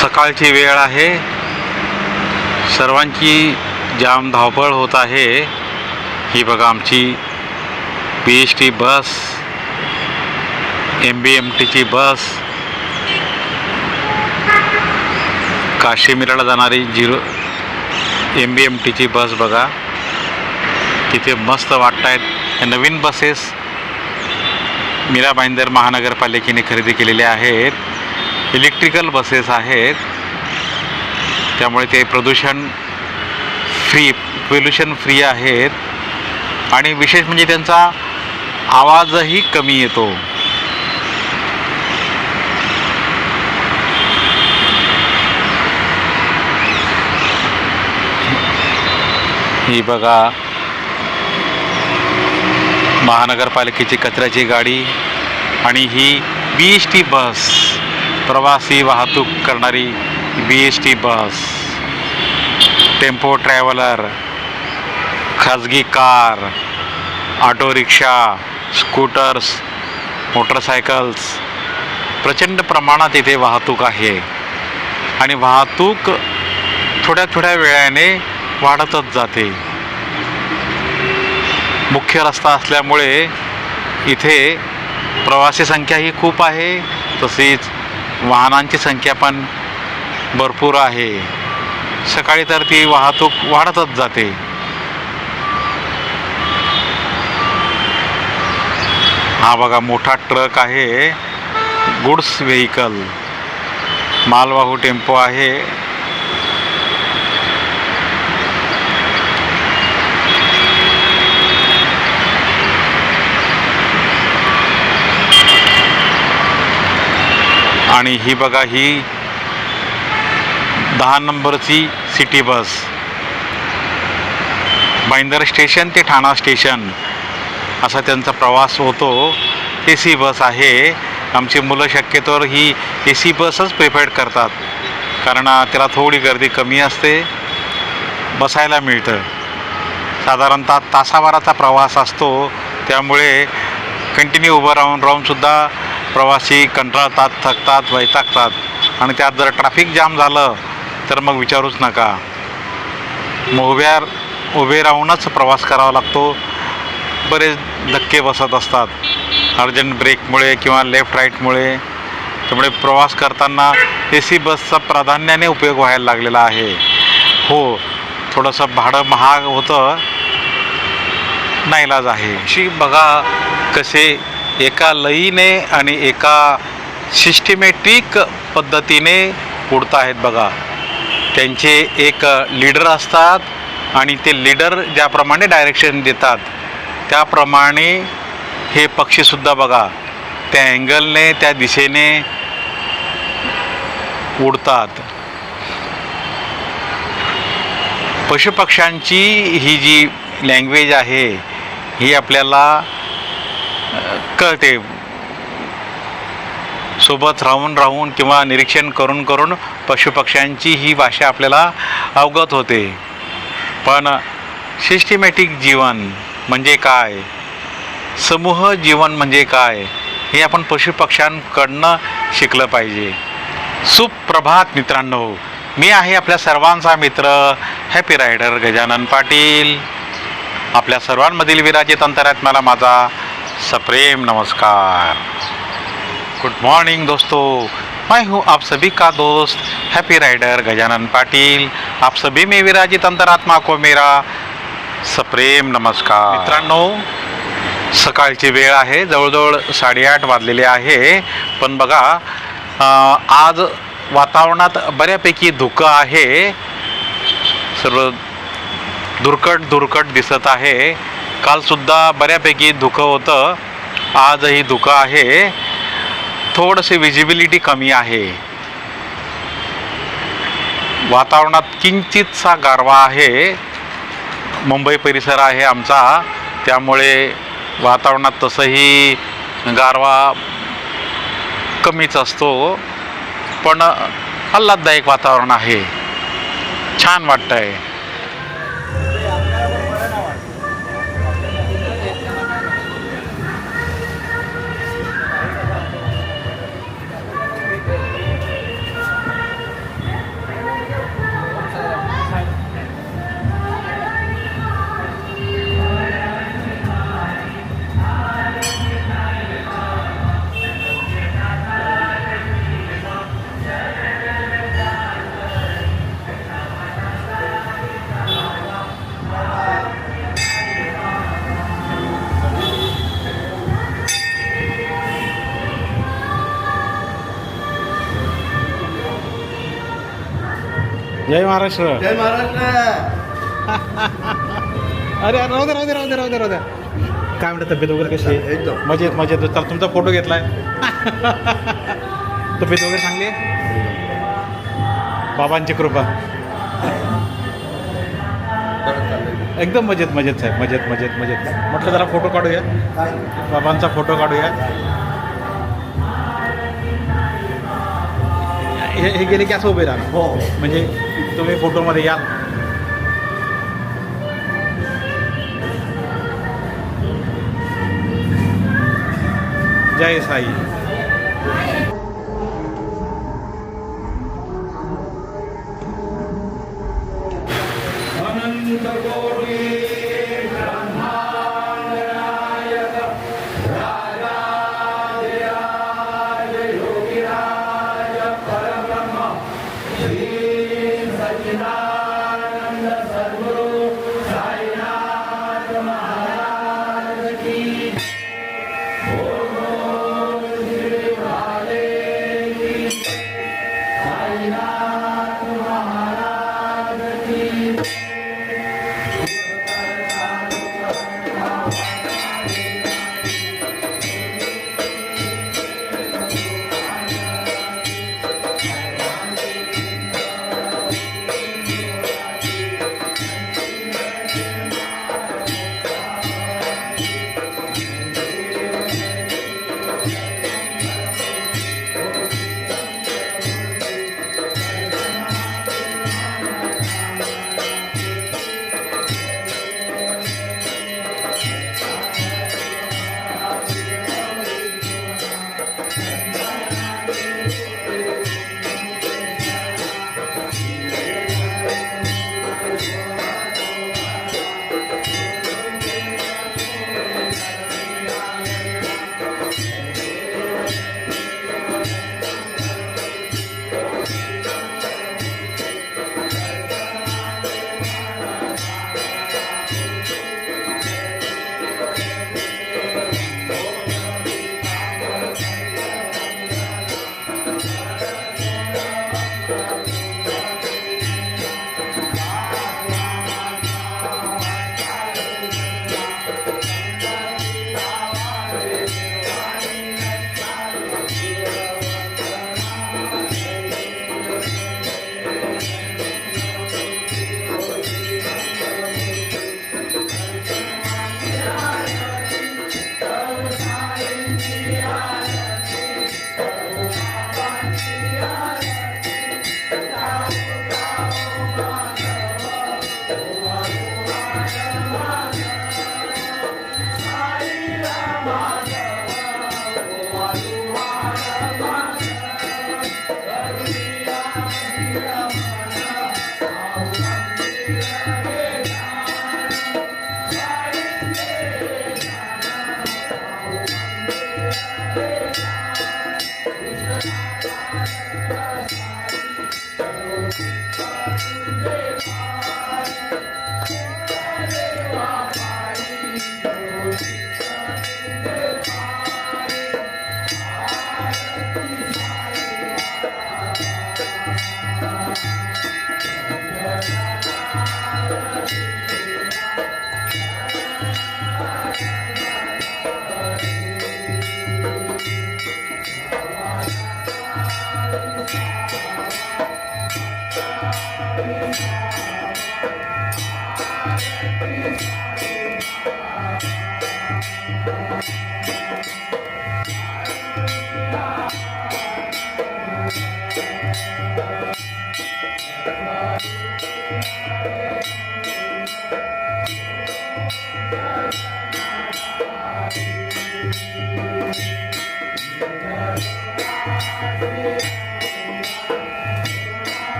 सकाळची वेळ आहे. सर्वांची जाम धावपळ होत आहे. ही बघा आमची P H T bus M B M टीची बस काश्मीरला जाणारी झिरो एम बी एम टीची बस बघा. तिथे मस्त वाटत आहेत नवीन बसेस मीरा भाईंदर महानगरपालिकेने खरेदी केलेल्या आहेत. इलेक्ट्रिकल बसेस आहेत. त्यामुळे ते प्रदूषण फ्री पोल्युशन फ्री आहेत. आणि विशेष म्हणजे त्यांचा आवाजही कमी येतो. ही बघा. महानगरपालिकेची कचऱ्याची गाडी आणि ही बी एस टी बस. प्रवासी वाहतूक करणारी B S T bus tempo traveller खाजगी car auto rickshaw scooters motorcycles प्रचंड प्रमाणात इथे वाहतूक आहे. आणि वाहतूक थोड्या थोड्या वेळाने वाढतच जाते. मुख्य रस्ता असल्यामुळे इथे प्रवासी संख्याही खूप आहे तसेच वाहनांची संख्या पण भरपूर आहे. सकाळी तर ती वाहतूक वाढतच जाते. हा बघा मोठा ट्रक आहे. गुड्स व्हेकल मालवाहू टेम्पो आहे. आणि ही बघा ही दहा नंबरची सिटी बस. भाईंदर स्टेशन ते ठाणा स्टेशन असा त्यांचा प्रवास होतो. ए सी बस आहे. आमची मुलं शक्यतोवर ही ए सी बसच प्रिफर्ड करतात. कारण त्याला थोडी गर्दी कमी असते. बसायला मिळतं. साधारणतः तासाभराचा प्रवास असतो. त्यामुळे कंटिन्यू उभं राहून राहूनसुद्धा प्रवासी कंटाळतात थकतात वैतागतात. आणि त्यात जर ट्रॅफिक जाम झालं तर मग विचारूच नका. मग उभ्या उभे राहूनच प्रवास करावा लागतो. बरेच धक्के बसत असतात. अर्जंट ब्रेकमुळे किंवा लेफ्ट राईटमुळे त्यामुळे प्रवास करताना ए सी बसचा प्राधान्याने उपयोग व्हायला लागलेला आहे. हो थोडंसं भाडं महाग होतं. नाईलाज आहे. अशी बघा कसे एका लईने आणि एका सिस्टमॅटिक पद्धतीने उडत आहेत बघा. त्यांचे एक लीडर असतात आणि ते लीडर ज्याप्रमाणे डायरेक्शन देतात त्याप्रमाणे हे पक्षीसुद्धा बघा त्या अँगलने त्या दिशेने उडतात. पशुपक्ष्यांची ही जी लँग्वेज आहे ही आपल्याला कळते. सोबत राहून राहून किंवा निरीक्षण करून करून पशुपक्ष्यांची ही भाषा आपल्याला अवगत होते. पण सिस्टमॅटिक जीवन म्हणजे काय? समूह जीवन म्हणजे काय? हे आपण पशुपक्ष्यांकडनं शिकलं पाहिजे. सुप्रभात मित्रांनो मी आहे आपल्या सर्वांचा मित्र हॅपी रायडर गजानन पाटील. आपल्या सर्वांमधील विराजित अंतरात मला माझा सप्रेम नमस्कार। गुड मॉर्निंग दोस्तों। मैं हूं आप सभी का दोस्त हैप्पी राइडर गजानन पाटिल। आप सभी में विराजित अंतरात्मा को मेरा सप्रेम नमस्कार। मित्रांनो सकाळची वेळ आहे जवळजवळ साडेआठ वाजलेले आहे. पण बघा आज वातावरणात बऱ्यापैकी धुकं आहे. सर्व धुरकट धुरकट दिसत आहे. कालसुद्धा बऱ्यापैकी धुकं होतं. आजही धुकं आहे. थोडंसे विजिबिलिटी कमी आहे. वातावरणात किंचितसा गारवा आहे. मुंबई परिसर आहे आमचा. त्यामुळे वातावरणात तसंही गारवा कमीच असतो. पण आल्हाददायक वातावरण आहे. छान वाटतं आहे जय महाराष्ट्र. जय महाराष्ट्र. अरे राहू दे राहू दे राहू दे राहू दे राहू दे. काय म्हणतात तब्येत वगैरे कशी आहे? एकदम. मजेत मजेत. चला तुमचा फोटो घेतलाय. तब्येत वगैरे चांगली आहे? बाबांची कृपा. एकदम मजेत मजेत साहेब. मजेत मजेत मजेत. म्हटलं जरा फोटो काढूया. बाबांचा फोटो काढूया. हे हे गेले की असं उभे राहा हो, हो म्हणजे तुम्ही फोटोमध्ये याल जय साई.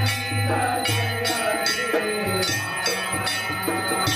Thank you.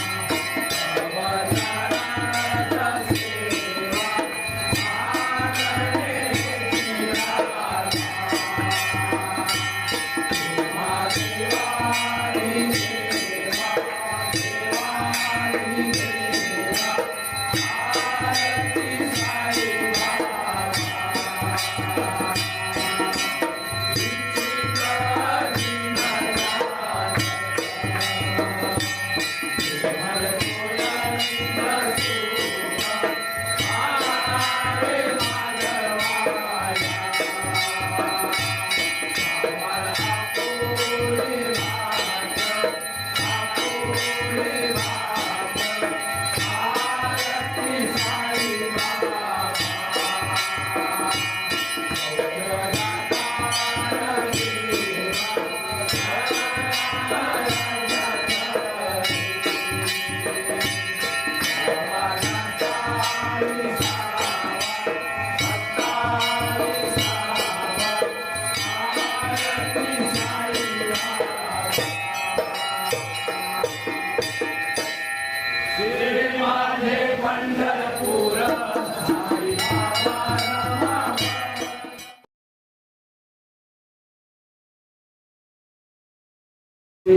है,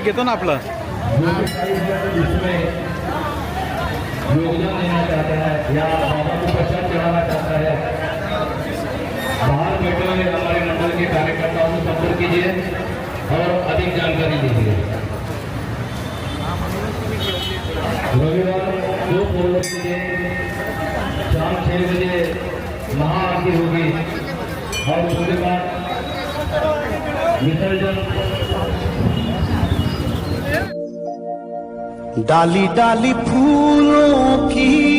घेतो ना आपलं. योगदान देना है या बाबा को चढ़ाना चाहता है बाहर हमारे मंडल के कार्यकर्ताओं से संपर्क कीजिए और अधिक जानकारी दीजिए रविवार के शाम छह बजे महाआरती होगी. হয় পরিবার বিসর্জন ডালি ডালি ফুলো কি